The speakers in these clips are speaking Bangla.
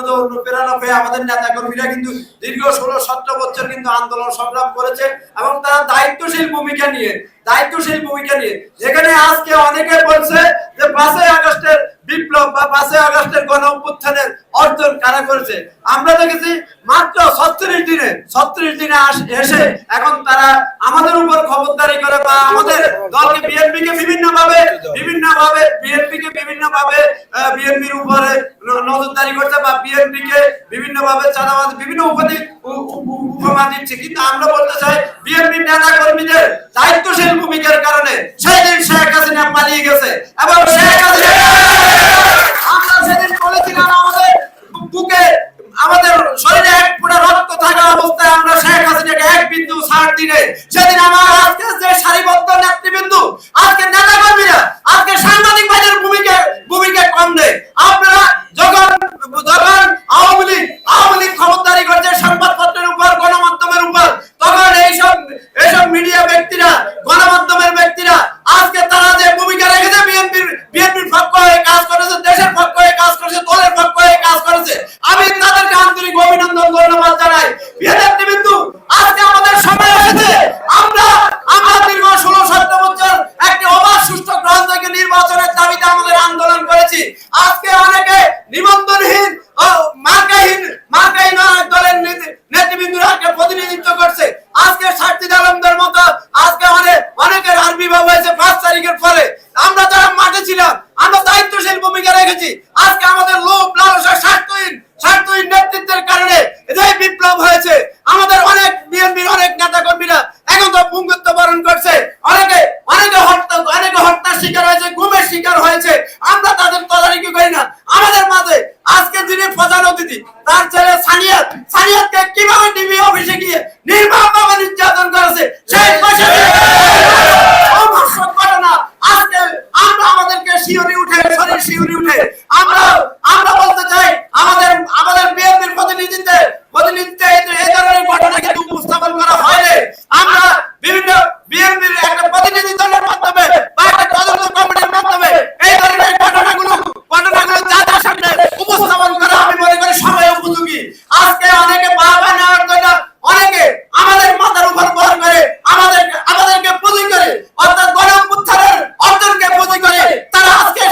আপনাদের অনুপ্রেরণা পেয়ে আমাদের নেতা কর্মীরা কিন্তু দীর্ঘ ষোলো সতেরো বছর কিন্তু আন্দোলন সংগ্রাম করেছে এবং তারা দায়িত্বশীল ভূমিকা নিয়ে, দায়িত্বশীল ভূমিকা নিয়ে। যেখানে আজকে অনেকে বলছে যে পাঁচই আগস্টের বিপ্লব বা পাঁচই আগস্টের গণ অভ্যুত্থানের অর্জন কারা করেছে? আমরা দেখেছি মাত্র ছত্রিশ দিনে ছত্রিশ দিনে এসে এখন তারা আমাদের উপর খবরদারি করে বা আমাদের দলকে বিএনপি কে বিভিন্ন ভাবে বিভিন্ন ভাবে বিএনপি কে বিভিন্ন ভাবে বিএনপির উপরে নজরদারি করছে বা বিএনপি কে বিভিন্ন ভাবে চাঁদাবাদ বিভিন্ন উপাধি উপমা দিচ্ছে। কিন্তু আমরা বলতে চাই, বিএনপি নেতা কর্মীদের দায়িত্বশীল ভূমিকার কারণে সেই দিন শেখ হাসিনা পালিয়ে গেছে। এবং শেখ হাসিনা আমরা সেদিন বলেছিলাম আমাদের বুকে, আমাদের শরীরে এক ফোঁটা রক্ত থাকা অবস্থায় আমরা শেখ হাসিনাকে এক বিন্দু ছাড় দিলে সেদিন আমার আজকে যে সারিবদ্ধ নেতৃবৃন্দ, আজকে নেতা কর্মীরা আজকে সাংবাদিক ভাইদের ভূমিকা ভূমিকা কম নেই আপনারা যখন যখন আওয়ামী লীগ আওয়ামী লীগ খবরদারি করছে সংবাদপত্রের উপর গণমাধ্যমের উপর তখন এইসব এইসব মিডিয়া ব্যক্তিরা গণমাধ্যমের ব্যক্তিরা আজকে তারা যে ভূমিকা রেখেছে বিএনপির বিএনপির পক্ষ হয়ে কাজ করেছে দেশের পক্ষ হয়ে কাজ করেছে দলের পক্ষ হয়ে কাজ করেছে আমি তাদেরকে আন্তরিক অভিনন্দন ধন্যবাদ এসেছে। আমরা আমরা প্রতিনিধিত্ব করছে। আজকে আলমদের মতো আজকে অনেক অনেকের পাঁচ তারিখের পরে। আমরা যারা মাঠে ছিলাম, আমরা দায়িত্বশীল ভূমিকা রেখেছি। আজকে আমাদের লোভ, লালসা স্বার্থহীন স্বার্থহীন নেতৃত্বের কারণে এটাই বিপ্লব হয়েছে। আমাদের অনেক বিএনপির অনেক নেতা কর্মীরা এখন তো পুঙ্গুত্ব বরণ করছে। অনেকে অনেকে হত্যা, অনেকে হত্যার শিকার হয়েছে, গুমের শিকার হয়েছে। আমরা তাদের তদারকি করি না। আমাদের মাঝে আজকে যিনি প্রধান অতিথি, তার ছেলে সানিয়াত। সানিয়াতকে কীভাবে টিভি অফিসে গিয়ে নির্মমভাবে নির্যাতন করেছে সেই পাশে অভ্যস্ত ঘটনা আজকে আমরা আমাদেরকে শিওরি উঠে শরীর শিওরি উঠে আমরা আমরা বলতে চাই আমাদের আমাদের বিএনপির প্রতিনিধিত্বে প্রতিনিধিত্বে এই যে- এই ধরনের ঘটনা কিন্তু উপস্থাপন করা হয়নি আমরা বিভিন্ন বিএনপির একটা প্রতিনিধি দলের মাধ্যমে বা একটা তদন্ত কমিটির মাধ্যমে এই ধরনের ঘটনাগুলো ঘটনাগুলো জাতির সামনে উপস্থাপন করা আমি মনে করি সময় উপযোগী আজকে অনেকে বাবা নেওয়ার জন্য অনেকে আমাদের মাথার উপর ভর করে আমাদের আমাদেরকে পুঁজি করে অর্থাৎ গণপুত্থারের অর্জনকে পুঁজি করে তারা আজকে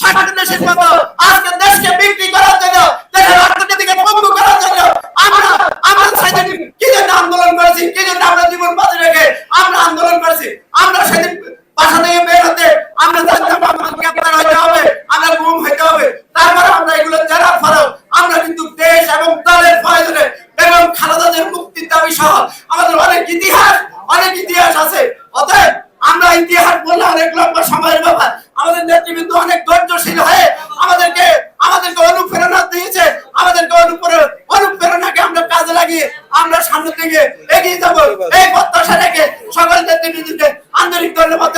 স্বার্থের মতো আজকে দেশকে বিক্রি করার জন্য দেশের অর্থনীতিকে পঙ্গু করার জন্য আমরা আমরা সেদিন কি জন্য আন্দোলন করেছি কি জন্য আমরা জীবন বাজি রেখে আমরা আন্দোলন করেছি আমরা সেদিন বাসা থেকে বের হতে আমরা জানতাম আমাদের গ্রেপ্তার হতে হবে, আমরা গুম হতে হবে। তারপরে আমরা এগুলো জানার পরেও আমরা কিন্তু দেশ এবং দলের প্রয়োজনে এবং খালেদাদের মুক্তির দাবি সহ আমাদের অনেক ইতিহাস অনেক ইতিহাস আছে। অতএব আমরা ইতিহাস বললে অনেক লম্বা সময়ের ব্যাপার। আমাদের নেতৃবৃন্দ অনেক ধৈর্যশীল হয়ে আমাদেরকে আমাদেরকে অনুপ্রেরণা দিয়েছে, আমাদেরকে অনুপ্রেরণা লাগিয়ে আমরা সামনে থেকে এগিয়ে যাব। এই প্রত্যাশা রেখে সকল আন্তরিক ধন্যবাদ